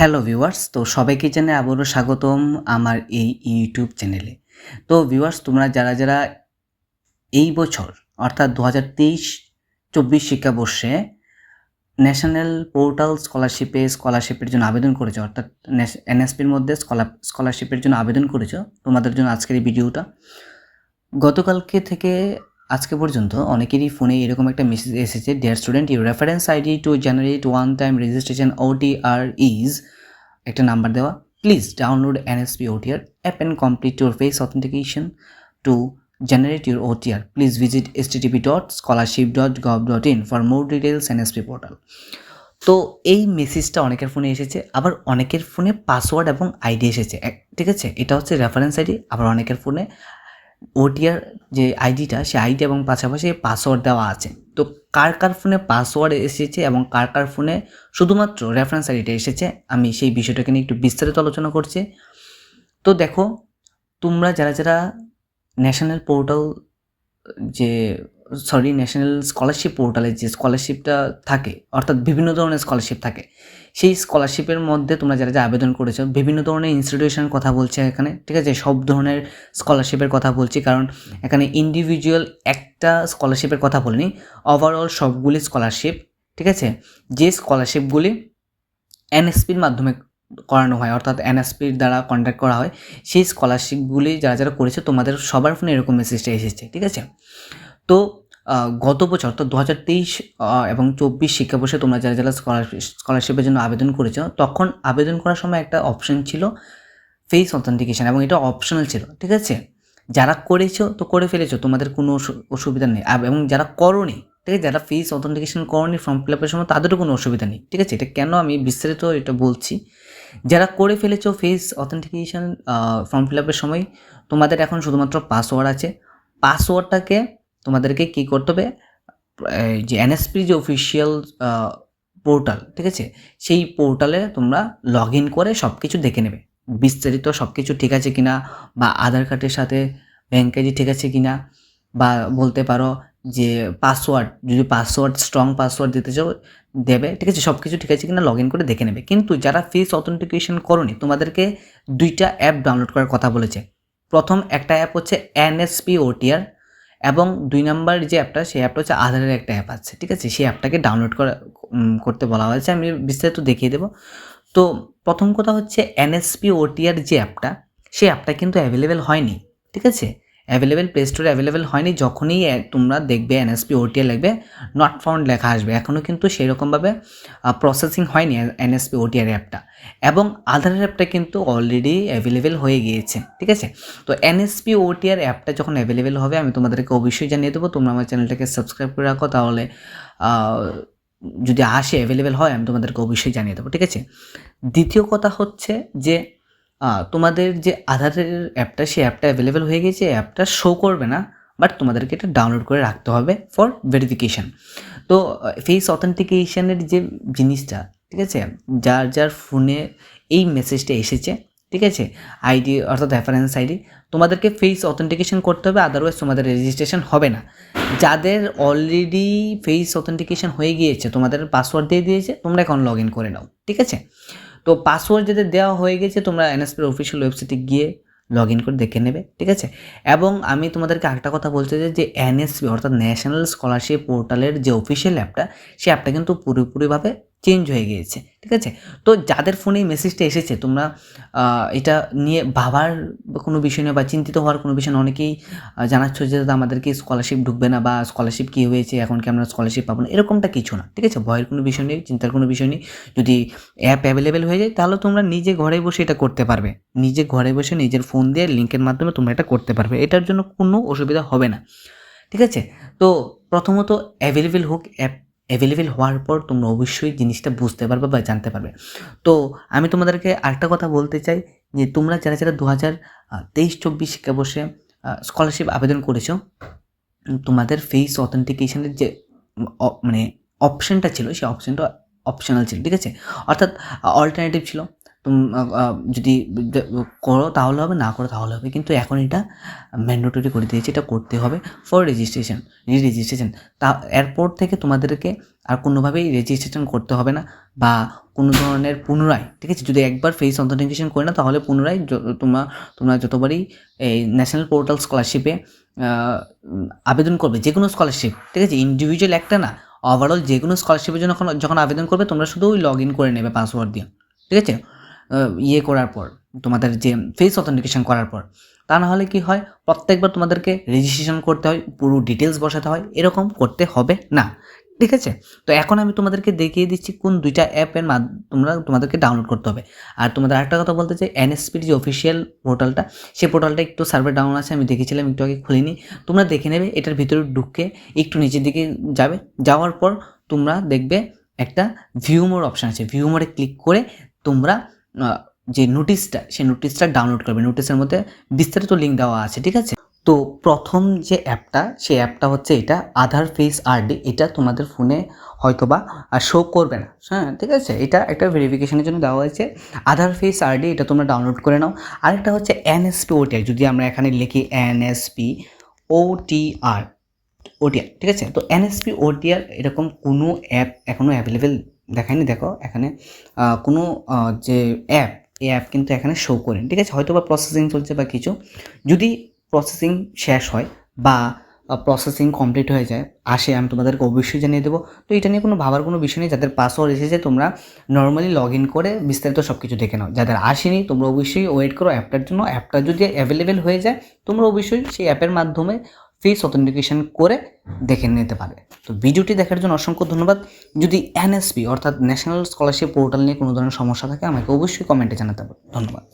Hello viewers, তো সবাইকে জানাই আবারও স্বাগতম আমার এই ইউটিউব চ্যানেলে। তো ভিউয়ার্স, তোমরা যারা যারা এই বছর, অর্থাৎ দু হাজার তেইশ চব্বিশ শিক্ষাবর্ষে ন্যাশনাল পোর্টাল স্কলারশিপে স্কলারশিপের জন্য আবেদন করেছ, অর্থাৎ এনএসপির মধ্যে স্কলারশিপের জন্য আবেদন করেছ, তোমাদের জন্য আজকের এই ভিডিওটা। গতকালকে থেকে আজকে পর্যন্ত অনেকেরই ফোনে এরকম একটা মেসেজ এসেছে dear student you reference ID to generate one time registration OTR is একটা নাম্বার দেওয়া please download NSP OTR app and complete your face authentication to generate your OTR. Please visit http.scholarship.gov.in for more details NSP portal. তো এই মেসেজটা অনেকের ফোনে এসেছে, আবার অনেকের ফোনে পাসওয়ার্ড এবং আইডি এসেছে ঠিক আছে এটা হচ্ছে রেফারেন্স আইডি আবার অনেকের ফোনে ওটিআর যে আইডিটা, সে আইডি এবং পাশাপাশি পাসওয়ার্ড দেওয়া আছে। তো কার কার ফোনে পাসওয়ার্ড এসেছে এবং কার কার ফোনে শুধুমাত্র রেফারেন্স আইডিটা এসেছে, আমি সেই বিষয়টাকে নিয়ে একটু বিস্তারিত আলোচনা করছি। তো দেখো, তোমরা যারা যারা ন্যাশনাল পোর্টাল যে সরি ন্যাশনাল স্কলারশিপ পোর্টালে যে স্কলারশিপটা থাকে, অর্থাৎ বিভিন্ন ধরনের স্কলারশিপ থাকে, সেই স্কলারশিপের মধ্যে তোমরা যারা যা আবেদন করেছ, বিভিন্ন ধরনের ইনস্টিটিউশনের কথা বলছে এখানে, ঠিক আছে? সব ধরনের স্কলারশিপের কথা বলছি, কারণ এখানে ইন্ডিভিজুয়াল একটা স্কলারশিপের কথা বলিনি ওভারঅল সবগুলি স্কলারশিপ ঠিক আছে? যে স্কলারশিপগুলি এনএসপির মাধ্যমে করানো হয়, অর্থাৎ এনএসপির দ্বারা কন্ট্যাক্ট করা হয়, সেই স্কলারশিপগুলি যারা যারা করেছে, তোমাদের সবার ফোনে এরকম মেসেজটা এসেছে, ঠিক আছে? তো গত বছর, অর্থাৎ দু হাজার তেইশ এবং চব্বিশ শিক্ষাবর্ষে তোমরা যারা যারা স্কলারশিপ স্কলারশিপের জন্য আবেদন করেছ, তখন আবেদন করার সময় একটা অপশন ছিল ফেস অথেন্টিকেশন এবং এটা অপশনাল ছিল, ঠিক আছে? যারা করেছ তো করে ফেলেছো, তোমাদের কোনো অসুবিধা নেই। এবং যারা করনি, ঠিক আছে? যারা ফেস অথেন্টিকেশন করনি ফর্ম ফিল আপের সময় তাদেরও কোনো অসুবিধা নেই, ঠিক আছে? এটা কেন আমি বিস্তারিত এটা বলছি? যারা করে ফেলেছো ফেস অথেন্টিকেশন ফর্ম ফিল আপের সময়, তোমাদের এখন শুধুমাত্র পাসওয়ার্ড আছে। পাসওয়ার্ডটাকে তোমাদেরকে কী করতে হবে? যে এনএসপির যে অফিসিয়াল পোর্টাল ঠিক আছে? সেই পোর্টালে তোমরা লগ ইন করে সব কিছু দেখে নেবে। বিস্তারিত সব কিছু ঠিক আছে কিনা? বা আধার কার্ডের সাথে ব্যাঙ্ক আইডি ঠিক আছে কিনা? বা বলতে পারো যে পাসওয়ার্ড যদি পাসওয়ার্ড স্ট্রং পাসওয়ার্ড দিতে চাও, দেবে, ঠিক আছে? সব কিছু ঠিক আছে কিনা লগ ইন করে দেখে নেবে। কিন্তু যারা ফেস অথেন্টিকেশন করনি, তোমাদেরকে দুইটা অ্যাপ ডাউনলোড করার কথা বলেছে। প্রথম একটা অ্যাপ হচ্ছে এনএসপি ওটিআর এবং দুই নাম্বার যে অ্যাপটা সেই অ্যাপটা হচ্ছে আধারের একটা অ্যাপ আছে, ঠিক আছে? সেই অ্যাপটাকে ডাউনলোড করা করতে বলা হয়েছে। আমি বিস্তারিত দেখিয়ে দেবো। তো প্রথম কথা হচ্ছে এনএসপি ওটিআর যে অ্যাপটা সেই অ্যাপটা কিন্তু অ্যাভেলেবেল হয়নি, ঠিক আছে? অ্যাভেলেবেল প্লে স্টোরে অ্যাভেলেবেল হয়নি। যখনই তোমরা দেখবে এনএসপি ওটিআর লিখবে নট ফাউন্ড লেখা আসবে। এখনও কিন্তু সেরকমভাবে প্রসেসিং হয়নি এনএসপি ওটিআর অ্যাপটা এবং আধারের অ্যাপটা কিন্তু অলরেডি অ্যাভেলেবেল হয়ে গিয়েছে, ঠিক আছে? তো এনএসপি ওটিআর অ্যাপটা যখন অ্যাভেলেবেল হবে, আমি তোমাদেরকে অবশ্যই জানিয়ে দেবো। তোমরা আমার চ্যানেলটাকে সাবস্ক্রাইব করে রাখো, তাহলে যদি আসে অ্যাভেলেবেল হয়, আমি তোমাদেরকে অবশ্যই জানিয়ে দেবো, ঠিক আছে? দ্বিতীয় কথা হচ্ছে যে তোমাদের যে আধারের অ্যাপটা সেই অ্যাপটা অ্যাভেলেবেল হয়ে গেছে অ্যাপটা শো করবে না বাট তোমাদেরকে এটা ডাউনলোড করে রাখতে হবে ফর ভেরিফিকেশান তো ফেস অথেন্টিকেশনের যে জিনিসটা, ঠিক আছে, যার যার ফোনে এই মেসেজটা এসেছে, ঠিক আছে আইডি অর্থাৎ রেফারেন্স আইডি তোমাদেরকে ফেস অথেন্টিকেশন করতে হবে আদারওয়াইজ তোমাদের রেজিস্ট্রেশন হবে না। যাদের অলরেডি ফেস অথেন্টিকেশন হয়ে গিয়েছে, তোমাদের পাসওয়ার্ড দিয়ে দিয়েছে, তোমরা এখন লগ ইন করে নাও, ঠিক আছে? তো পাসওয়ার্ড যাদের দেওয়া হয়ে গেছে, তোমরা এনএসপির অফিসিয়াল ওয়েবসাইটে গিয়ে লগ ইন করে দেখে নেবে, ঠিক আছে? এবং আমি তোমাদেরকে একটা কথা বলতে চাই যে এনএসপি অর্থাৎ ন্যাশনাল স্কলারশিপ পোর্টালের যে অফিসিয়াল অ্যাপটা সেই অ্যাপটা কিন্তু পুরোপুরিভাবে চেঞ্জ হয়ে গিয়েছে, ঠিক আছে? তো যাদের ফোনে মেসেজটা এসেছে, তোমরা এটা নিয়ে ভাবার কোনো বিষয় নেই বা চিন্তিত হওয়ার কোনো বিষয় নেই অনেকেই জানাচ্ছ যে, দাদা, আমাদেরকে স্কলারশিপ ঢুকবে না বা স্কলারশিপ কী হয়েছে? এখন কি আমরা স্কলারশিপ পাবো না? এরকমটা কিছু না, ঠিক আছে? ভয়ের কোনো বিষয় নেই, চিন্তার কোনো বিষয় নেই। যদি অ্যাপ অ্যাভেলেবেল হয়ে যায়, তাহলে তোমরা নিজে ঘরে বসে এটা করতে পারবে। নিজে ঘরে বসে নিজের ফোন দিয়ে লিঙ্কের মাধ্যমে তোমরা এটা করতে পারবে। এটার জন্য কোনো অসুবিধা হবে না, ঠিক আছে? তো প্রথমত অ্যাভেলেবেল হোক অ্যাপ অ্যাভেলেবেল হওয়ার পর তোমরা অবশ্যই জিনিসটা বুঝতে পারবে বা জানতে পারবে। তো আমি তোমাদেরকে আরেকটা কথা বলতে চাই যে তোমরা যারা যারা দু হাজার তেইশ, চব্বিশ শিক্ষাবর্ষে স্কলারশিপ আবেদন করেছ তোমাদের ফেস অথেন্টিকেশনের যে মানে অপশানটা ছিল, সেই অপশানটা অপশনাল ছিল, ঠিক আছে? অর্থাৎ অল্টারনেটিভ ছিল। যদি করো তাহলে হবে, না করো তাহলে হবে। কিন্তু এখন এটা ম্যান্ডেটরি করে দিয়েছে, এটা করতে হবে ফর রেজিস্ট্রেশন রি রেজিস্ট্রেশন তা, এরপর থেকে তোমাদেরকে আর কোনোভাবেই রেজিস্ট্রেশন করতে হবে না, বা কোনো ধরনের পুনরায়, ঠিক আছে? যদি একবার ফেস অথেন্টিকেশন করে না তাহলে পুনরায় তোমরা তোমরা যতবারই এই ন্যাশনাল পোর্টাল স্কলারশিপে আবেদন করবে, যে কোনো স্কলারশিপ ঠিক আছে? ইন্ডিভিজুয়াল একটা না ওভারঅল যে কোনো স্কলারশিপের জন্য যখন- আবেদন করবে, তোমরা শুধু ওই লগ ইন করে নেবে পাসওয়ার্ড দিয়ে, ঠিক আছে? ইয়ে করার পর, তোমাদের যে ফেস অথেন্টিকেশন করার পর, তা না হলে কি হয়? প্রত্যেকবার তোমাদেরকে রেজিস্ট্রেশন করতে হয়, পুরো ডিটেলস বসাতে হয়, এরকম করতে হবে না, ঠিক আছে? তো এখন আমি তোমাদেরকে দেখিয়ে দিচ্ছি কোন দুইটা অ্যাপের তোমরা তোমাদেরকে ডাউনলোড করতে হবে। আর তোমাদের আরেকটা কথা বলতে চাই এনএসপির যে অফিসিয়াল পোর্টালটা সেই পোর্টালটা একটু সার্ভার ডাউন আছে, আমি দেখেছিলাম, একটু আগে খুলিনি। তোমরা দেখে নেবে, এটার ভিতরে ঢুকে একটু নিচের দিকে যাবে, যাওয়ার পর তোমরা দেখবে একটা ভিউমোর অপশান আছে। ভিউমোরে ক্লিক করে তোমরা যে নোটিশটা সেই নোটিশটা ডাউনলোড করবে। নোটিশের মধ্যে বিস্তারিত লিঙ্ক দেওয়া আছে, ঠিক আছে? তো প্রথম যে অ্যাপটা সেই অ্যাপটা হচ্ছে এটা আধার ফেস আরডি এটা তোমাদের ফোনে হয়তোবা শো করবে না। হ্যাঁ ঠিক আছে? এটা একটা ভেরিফিকেশনের জন্য দেওয়া হয়েছে। আধার ফেস আরডি এটা তোমরা ডাউনলোড করে নাও। আরেকটা হচ্ছে এনএসপি ওটিআর যদি আমরা এখানে লিখি এনএসপি ওটিআর ওটিআর ঠিক আছে? তো এনএসপি ওটিআর এরকম কোনো অ্যাপ এখনও অ্যাভেলেবেল দেখায়নি, দেখো, এখানে কোনো যে অ্যাপ এই অ্যাপ কিন্তু এখানে শো করেন, ঠিক আছে? হয়তো বা প্রসেসিং চলছে বা কিছু। যদি প্রসেসিং শেষ হয় বা প্রসেসিং কমপ্লিট হয়ে যায়, আসে, আমি তোমাদেরকে অবশ্যই জানিয়ে দেবো। তো এটা নিয়ে কোনো, ভাবার কোনো বিষয় নেই, যাদের পাসওয়ার্ড এসেছে, তোমরা নর্মালি লগ ইন করে বিস্তারিত সব কিছু দেখে নাও। যাদের আসেনি, তোমরা অবশ্যই ওয়েট করো অ্যাপটার জন্য। অ্যাপটা যদি অ্যাভেলেবেল হয়ে যায়, তোমরা অবশ্যই সেই অ্যাপের মাধ্যমে ফেস অথেন্টিকেশন করে দেখে নিতে পারে তো ভিডিওটি দেখার জন্য অসংখ্য ধন্যবাদ। যদি এনএসপি অর্থাৎ ন্যাশনাল স্কলারশিপ পোর্টাল নিয়ে কোনো ধরনের সমস্যা থাকে, আমাকে অবশ্যই কমেন্টে জানাতে হবে। ধন্যবাদ।